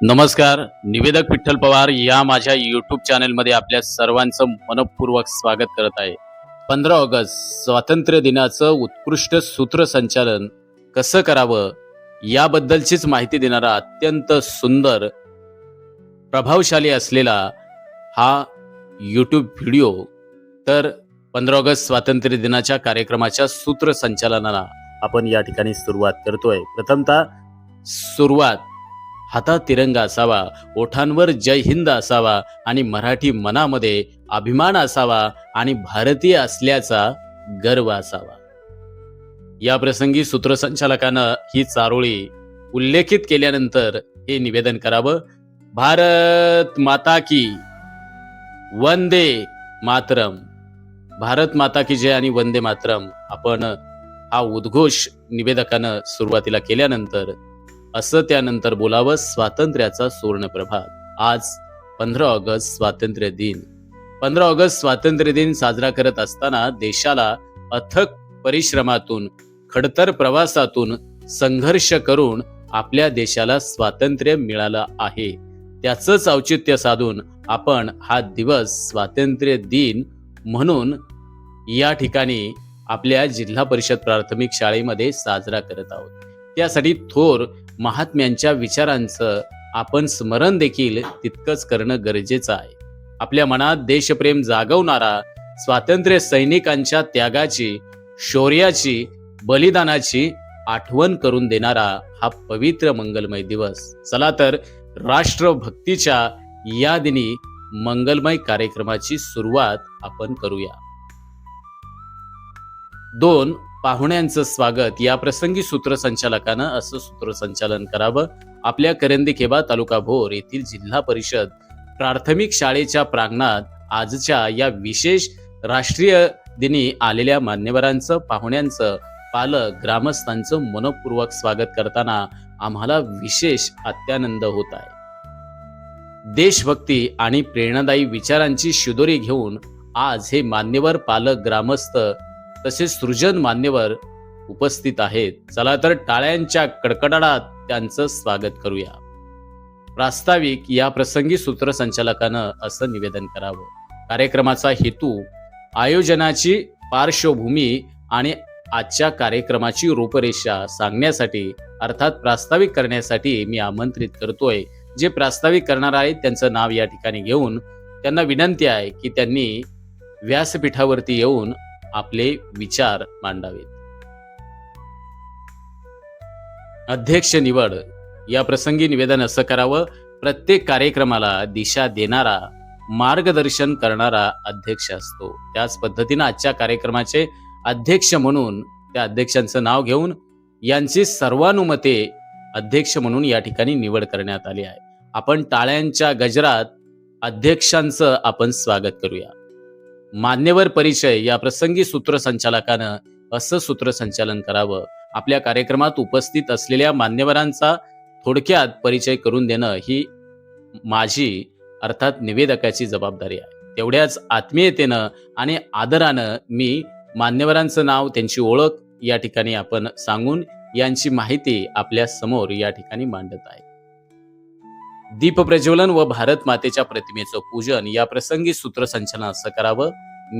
नमस्कार निवेदक विठ्ठल पवार या माझ्या युट्यूब चॅनलमध्ये आपल्या सर्वांचं मनपूर्वक स्वागत करत आहे. पंधरा ऑगस्ट स्वातंत्र्य दिनाचं उत्कृष्ट सूत्रसंचालन कसं करावं याबद्दलचीच माहिती देणारा अत्यंत सुंदर प्रभावशाली असलेला हा यूट्यूब व्हिडिओ तर पंधरा ऑगस्ट स्वातंत्र्य दिनाच्या कार्यक्रमाच्या सूत्रसंचालनाला आपण या ठिकाणी सुरुवात करतोय. प्रथमतः सुरुवात. हातात तिरंगा असावा ओठांवर जय हिंद असावा आणि मराठी मनामध्ये अभिमान असावा आणि भारतीय असल्याचा गर्व असावा. या प्रसंगी सूत्रसंचालकानं ही चारोळी उल्लेखित केल्यानंतर हे निवेदन करावं. भारत माता की वंदे मातरम. भारत माता की जय आणि वंदे मातरम आपण हा उद्घोष निवेदकानं सुरुवातीला केल्यानंतर असं त्यानंतर बोलावं स्वातंत्र्याचा सुवर्ण प्रभात आज पंधरा ऑगस्ट स्वातंत्र्य दिन. पंधरा ऑगस्ट स्वातंत्र्य दिन साजरा करत असताना देशाला अथक परिश्रमातून खडतर प्रवासातून संघर्ष करून आपल्या देशाला स्वातंत्र्य मिळालं आहे. त्याचंच औचित्य साधून आपण हा दिवस स्वातंत्र्य दिन म्हणून या ठिकाणी आपल्या जिल्हा परिषद प्राथमिक शाळेमध्ये साजरा करत आहोत. त्यासाठी थोर महात्म्यांच्या विचारांचं आपण स्मरण देखील तितकंच करणं गरजेचं आहे. आपल्या मनात देशप्रेम जागवणारा स्वातंत्र्य सैनिकांच्या त्यागाची शौर्याची बलिदानाची आठवण करून देणारा हा पवित्र मंगलमय दिवस. चला तर राष्ट्रभक्तीच्या या दिनी मंगलमय कार्यक्रमाची सुरुवात आपण करूया. दोन पाहुण्यांचं स्वागत. या प्रसंगी सूत्रसंचालकानं असं सूत्रसंचालन करावं. आपल्या करंदीखेबा तालुका भोर येथील जिल्हा परिषद प्राथमिक शाळेच्या प्रांगणात आजच्या या विशेष राष्ट्रीय दिनी आलेल्या मान्यवरांचं पाहुण्यांचं पालक ग्रामस्थांचं मनपूर्वक स्वागत करताना आम्हाला विशेष अत्यानंद होत आहे. देशभक्ती आणि प्रेरणादायी विचारांची शिदोरी घेऊन आज हे मान्यवर पालक ग्रामस्थ तसेच सृजन मान्यवर उपस्थित आहेत. चला तर टाळ्यांच्या कडकडाटात त्यांचं स्वागत करूया. प्रास्ताविक या प्रसंगी सूत्रसंचालकानं असं निवेदन करावं. कार्यक्रमाचा हेतू आयोजनाची पार्श्वभूमी आणि आजच्या कार्यक्रमाची रूपरेषा सांगण्यासाठी अर्थात प्रास्ताविक करण्यासाठी मी आमंत्रित करतोय. जे प्रास्ताविक करणार आहेत त्यांचं नाव या ठिकाणी घेऊन त्यांना विनंती आहे की त्यांनी व्यासपीठावरती येऊन आपले विचार मांडावेत. अध्यक्ष निवड. या प्रसंगी निवेदन असं करावं. प्रत्येक कार्यक्रमाला दिशा देणारा मार्गदर्शन करणारा अध्यक्ष असतो. त्याच पद्धतीनं आजच्या कार्यक्रमाचे अध्यक्ष म्हणून त्या अध्यक्षांचं नाव घेऊन यांची सर्वानुमते अध्यक्ष म्हणून या ठिकाणी निवड करण्यात आली आहे. आपण टाळ्यांच्या गजरात अध्यक्षांचं आपण स्वागत करूया. मान्यवर परिचय या प्रसंगी सूत्रसंचालकानं असं सूत्रसंचालन करावं. आपल्या कार्यक्रमात उपस्थित असलेल्या मान्यवरांचा थोडक्यात परिचय करून देणं ही माझी अर्थात निवेदकाची जबाबदारी आहे. तेवढ्याच आत्मीयतेनं आणि आदरानं मी मान्यवरांचं नाव त्यांची ओळख या ठिकाणी आपण सांगून यांची माहिती आपल्यासमोर या ठिकाणी मांडत आहे. दीप प्रज्वलन व भारत मातेच्या प्रतिमेचं पूजन. या प्रसंगी सूत्रसंचलनाचं असं करावं.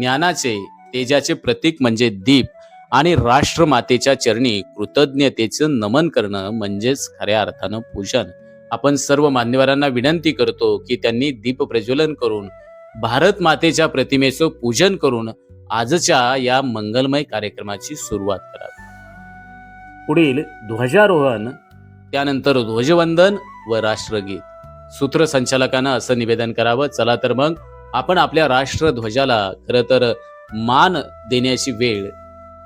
ज्ञानाचे तेजाचे प्रतीक म्हणजे दीप आणि राष्ट्रमातेच्या चरणी कृतज्ञतेचं नमन करणं म्हणजेच खऱ्या अर्थानं पूजन. आपण सर्व मान्यवरांना विनंती करतो की त्यांनी दीप प्रज्वलन करून भारत मातेच्या प्रतिमेचं पूजन करून आजच्या या मंगलमय कार्यक्रमाची सुरुवात करावी. पुढील ध्वजारोहण त्यानंतर ध्वजवंदन व राष्ट्रगीत. सूत्रसंचालकानं असं निवेदन करावं. चला तर मग आपण आपल्या राष्ट्रध्वजाला खरं तर मान देण्याची वेळ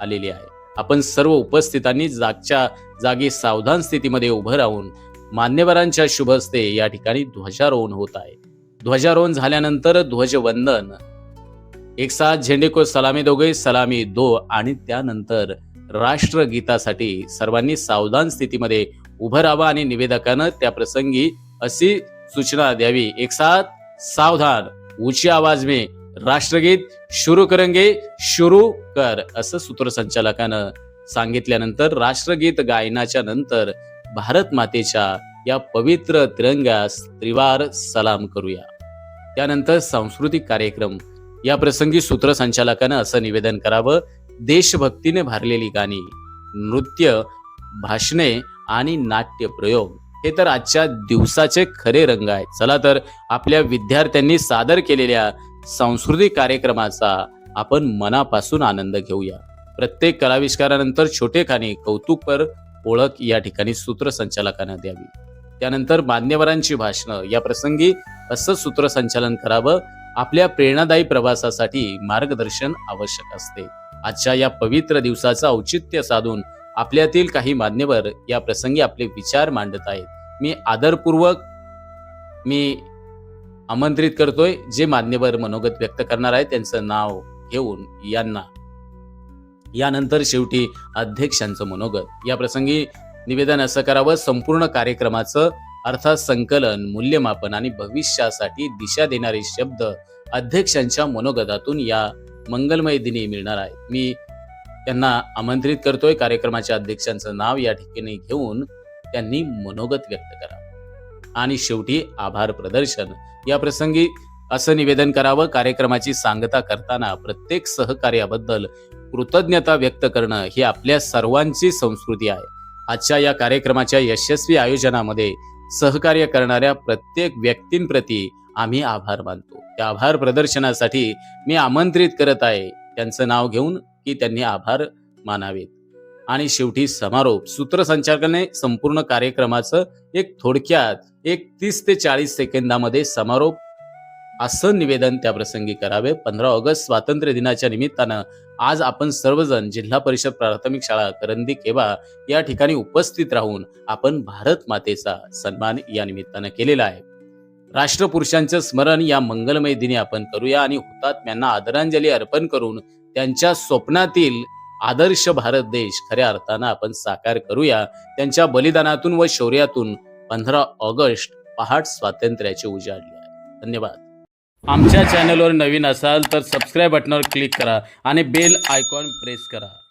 आलेली आहे. आपण सर्व उपस्थितांनी जागच्या जागी सावधान स्थितीमध्ये उभं राहून मान्यवरांच्या शुभ हस्ते या ठिकाणी ध्वजारोहण होत आहे. ध्वजारोहण झाल्यानंतर ध्वजवंदन. एक साथ झेंडे को सलामी दोघे सलामी दो आणि त्यानंतर राष्ट्रगीतासाठी सर्वांनी सावधान स्थितीमध्ये उभं राहावं आणि निवेदकानं त्या प्रसंगी अशी सूचना द्यावी. एक साथ सावधान. ऊंची आवाज में राष्ट्रगीत शुरू करेंगे शुरू कर असं सूत्रसंचालकानं सांगितल्यानंतर राष्ट्रगीत गायनाच्या नंतर भारत मातेच्या या पवित्र तिरंग्यास त्रिवार सलाम करूया. त्यानंतर सांस्कृतिक कार्यक्रम. या प्रसंगी सूत्रसंचालकानं असं निवेदन करावं. देशभक्तीने भारलेली गाणी नृत्य भाषणे आणि नाट्य प्रयोग. हे तर आजच्या दिवसाचे खरे रंग आहेत. चला तर आपल्या विद्यार्थ्यांनी सादर केलेल्या सांस्कृतिक कार्यक्रमाचा आपण मनापासून आनंद घेऊया. प्रत्येक कलाविष्कारानंतर छोटेखानी कौतुकपर ओळख या ठिकाणी सूत्रसंचालकांना द्यावी. त्यानंतर मान्यवरांची भाषणं. या प्रसंगी असं सूत्रसंचालन करावं. आपल्या प्रेरणादायी प्रवासासाठी मार्गदर्शन आवश्यक असते. आजच्या या पवित्र दिवसाचं औचित्य साधून आपल्यातील काही मान्यवर या प्रसंगी आपले विचार मांडत आहेत. मी आदरपूर्वक मी आमंत्रित करतोय जे मान्यवर मनोगत व्यक्त करणार आहेत त्यांचं नाव घेऊन यांना. यानंतर शेवटी अध्यक्षांचं मनोगत. या प्रसंगी निवेदन असं करावं संपूर्ण कार्यक्रमाचं अर्थात संकलन मूल्यमापन आणि भविष्यासाठी दिशा देणारे शब्द अध्यक्षांच्या मनोगतातून या मंगलमय दिनी मिळणार आहे. मी त्यांना आमंत्रित करतोय कार्यक्रमाच्या अध्यक्षांचं नाव या ठिकाणी घेऊन त्यांनी मनोगत व्यक्त करा. आणि शेवटी आभार प्रदर्शन. या प्रसंगी असं निवेदन करावं कार्यक्रमाची सांगता करताना प्रत्येक सहकार्याबद्दल कृतज्ञता व्यक्त करणं ही आपल्या सर्वांची संस्कृती आहे. आजच्या या कार्यक्रमाच्या यशस्वी आयोजनामध्ये सहकार्य करणाऱ्या प्रत्येक व्यक्तींप्रती आम्ही आभार मानतो. त्या आभार प्रदर्शनासाठी मी आमंत्रित करत आहे. त्यांचं नाव घेऊन की त्यांनी आभार मानावेत. आणि शेवटी समारोप सूत्रसंचालकाने संपूर्ण कार्यक्रमाचं एक थोडक्यात एक तीस ते चाळीस सेकंदामध्ये समारोप असं निवेदन त्या प्रसंगी करावे. पंधरा ऑगस्ट स्वातंत्र्य दिनाच्या निमित्तानं आज आपण सर्वजण जिल्हा परिषद प्राथमिक शाळा करंदी केवा या ठिकाणी उपस्थित राहून आपण भारत मातेचा सन्मान या निमित्तानं केलेला आहे. राष्ट्रपुरुषांचं स्मरण या मंगलमय दिनी आपण करूया आणि हुतात्म्यांना आदरांजली अर्पण करून त्यांच्या स्वप्नातील आदर्श भारत देश खऱ्या अर्थानं आपण साकार करूया. त्यांच्या बलिदानातून व शौर्यातून पंधरा ऑगस्ट पहाट स्वातंत्र्याची उजाडली आहे. धन्यवाद. आमच्या चॅनलवर नवीन असाल तर सबस्क्राईब बटनावर क्लिक करा आणि बेल आयकॉन प्रेस करा.